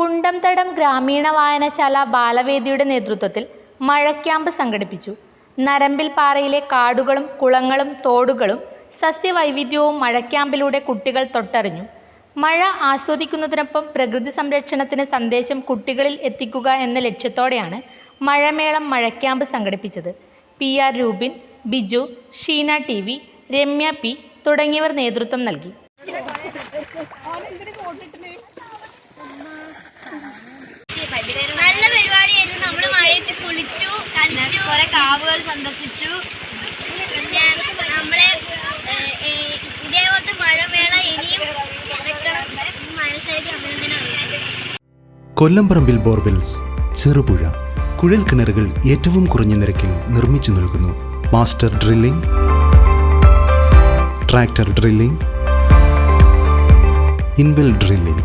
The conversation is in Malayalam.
കുണ്ടംതടം ഗ്രാമീണ വായനശാല ബാലവേദിയുടെ നേതൃത്വത്തിൽ മഴക്യാമ്പ് സംഘടിപ്പിച്ചു. നരമ്പിൽ പാറയിലെ കാടുകളും കുളങ്ങളും തോടുകളും സസ്യവൈവിധ്യവും മഴക്യാമ്പിലൂടെ കുട്ടികൾ തൊട്ടറിഞ്ഞു. മഴ ആസ്വദിക്കുന്നതിനൊപ്പം പ്രകൃതി സംരക്ഷണത്തിന് സന്ദേശം കുട്ടികളിൽ എത്തിക്കുക എന്ന ലക്ഷ്യത്തോടെയാണ് മഴമേളം മഴക്യാമ്പ് സംഘടിപ്പിച്ചത്. P R Rupin Biju Sheena T V Ramya P തുടങ്ങിയവർ നേതൃത്വം നൽകി. സന്ദർശിച്ചു നമ്മളെ ഇതേപോലത്തെ മഴമേള ഇനിയും വെക്കണം. എന്ന് മനസ്സിലാക്കി അഭിനന്ദനം അറിയിക്കുന്നു കൊല്ലംപറമ്പിൽ ബോർവെൽസ് ചെറുപുഴ കുഴൽ കിണറുകൾ ഏറ്റവും കുറഞ്ഞ നിരക്കിൽ നിർമ്മിച്ചു നൽകുന്നു. Master drilling tractor drilling inwell drilling.